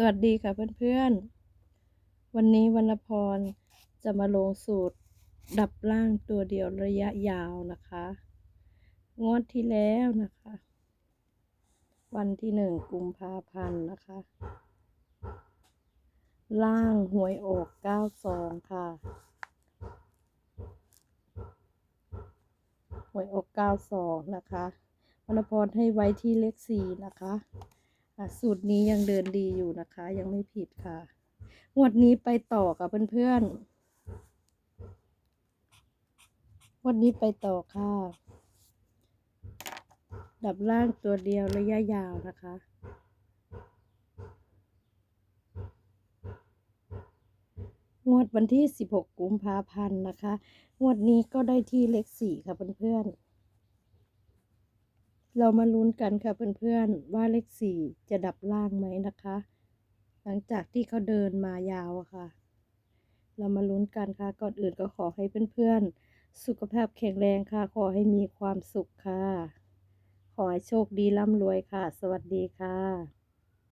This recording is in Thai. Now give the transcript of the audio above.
สวัสดีค่ะเพื่อนๆ วันนี้วรรณพรจะมาลงสูตรดับล่างตัวเดียวระยะยาวนะคะ งวดที่แล้วนะคะ วันที่หนึ่งกุมภาพันธ์นะคะ ล่างหวยออกเก้าสองค่ะหวยออกเก้าสองนะคะวรรณพรให้ไว้ที่เลขสี่นะคะอะ สูตรนี้ยังเดินดีอยู่นะคะ ยังไม่ผิดค่ะ งวดนี้ไปต่อกับเพื่อนๆ งวดนี้ไปต่อค่ะ ดับล่างตัวเดียวระยะยาวนะคะงวดวันที่ 16 กุมภาพันธ์นะคะ งวดนี้ก็ได้ที่เลขสี่ค่ะเพื่อนๆ เรามาลุ้นกันค่ะเพื่อนๆว่าเลขสี่จะดับล่างไหมนะคะ หลังจากที่เขาเดินมายาวอะค่ะ เรามาลุ้นกันค่ะก่อนอื่นก็ขอให้เพื่อนๆสุขภาพแข็งแรงค่ะ ขอให้มีความสุขค่ะ ขอให้โชคดีร่ำรวยค่ะ สวัสดีค่ะ